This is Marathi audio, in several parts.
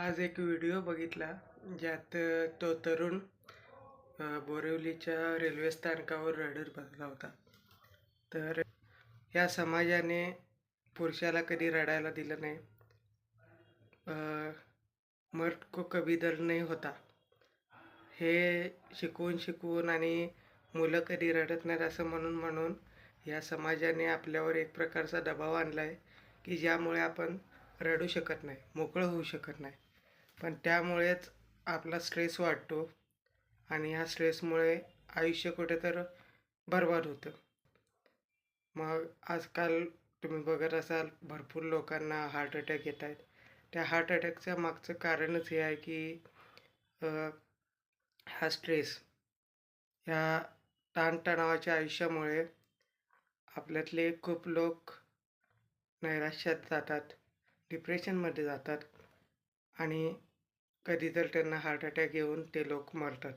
आज एक व्हिडिओ बघितला ज्यात तो तरुण बोरिवलीच्या रेल्वे स्थानकावर रडत बसला होता. तर या समाजाने पुरुषाला कधी रडायला दिलं नाही. मर्द को कभी दर्द नाही होता. हे शिकवून शिकवून आणि मुलं कधी रडत नाहीत असं म्हणून म्हणून या समाजाने आपल्यावर एक प्रकारचा दबाव आणला आहे की ज्यामुळे आपण रडू शकत नाही मोकळं होऊ शकत नाही. पण त्यामुळेच आपला स्ट्रेस वाढतो आणि ह्या स्ट्रेसमुळे आयुष्य कुठे तर बरबाद होतं. मग आजकाल तुम्ही बघत असाल भरपूर लोकांना हार्ट अटॅक येत आहेत. त्या हार्ट अटॅकच्या मागचं कारणच हे आहे की हा स्ट्रेस ह्या ताणतणावाच्या आयुष्यामुळे आपल्यातले खूप लोक नैराश्यात जातात डिप्रेशनमध्ये जातात आणि कधी तर त्यांना हार्ट अटॅक येऊन ते लोक मरतात.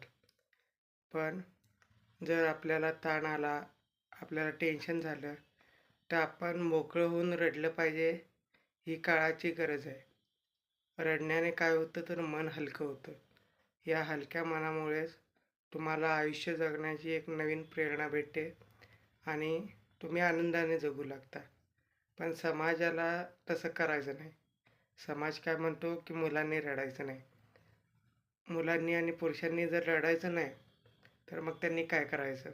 पण जर आपल्याला ताण आला आपल्याला टेन्शन झालं तर आपण मोकळं होऊन रडलं पाहिजे ही काळाची गरज आहे. रडण्याने काय होतं तर मन हलकं होतं. या हलक्या मनामुळेच तुम्हाला आयुष्य जगण्याची एक नवीन प्रेरणा भेटते आणि तुम्ही आनंदाने जगू लागता. पण समाजाला तसं करायचं नाही. समाज काय म्हणतो की मुलांनी रडायचं नाही. मुलांनी आणि पुरुषांनी जर रडायचं नाही तर मग त्यांनी काय करायचं?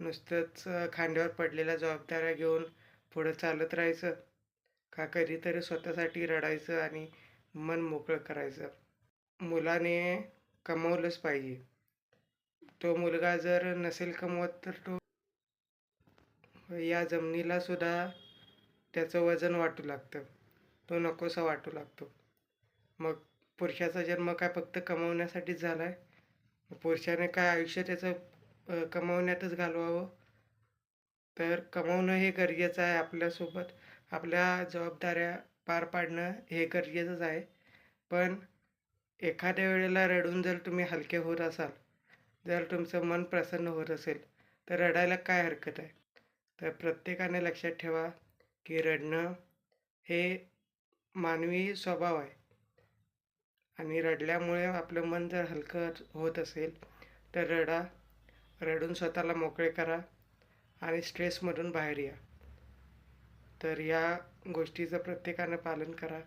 नुसतंच खांद्यावर पडलेल्या जबाबदाऱ्या घेऊन पुढं चालत राहायचं? का कधीतरी स्वतःसाठी रडायचं आणि मन मोकळं करायचं? मुलाने कमवलंच पाहिजे. तो मुलगा जर नसेल कमवत तर तो या जमिनीला सुद्धा त्याचं वजन वाटू लागतं. तो नकोसा वाटू लागतो. मग पुरुषाचा जन्म काय फक्त कमवण्यासाठीच झाला आहे पुरुषाने काय आयुष्य त्याचं कमवण्यातच घालवावं? तर कमवणं हे गरजेचं आहे आपल्यासोबत. आपल्या जबाबदाऱ्या पार पाडणं हे गरजेचंच आहे. पण एखाद्या वेळेला रडून जर तुम्ही हलके होत असाल जर तुमचं मन प्रसन्न होत असेल तर रडायला काय हरकत आहे? तर प्रत्येकाने लक्षात ठेवा की रडणं हे मानवी स्वभाव आहे. आणि रडल्यामुळे आपलं मन जर हलकं होत असेल तर रडा. रडून स्वतःला मोकळे करा आणि स्ट्रेसमधून बाहेर या. तर या गोष्टीचं प्रत्येकानं पालन करा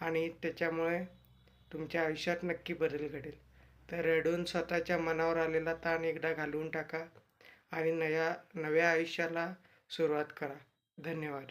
आणि त्याच्यामुळे तुमच्या आयुष्यात नक्की बदल घडेल. तर रडून स्वतःच्या मनावर आलेला ताण एकदा घालवून टाका आणि नया नव्या आयुष्याला सुरुवात करा. धन्यवाद.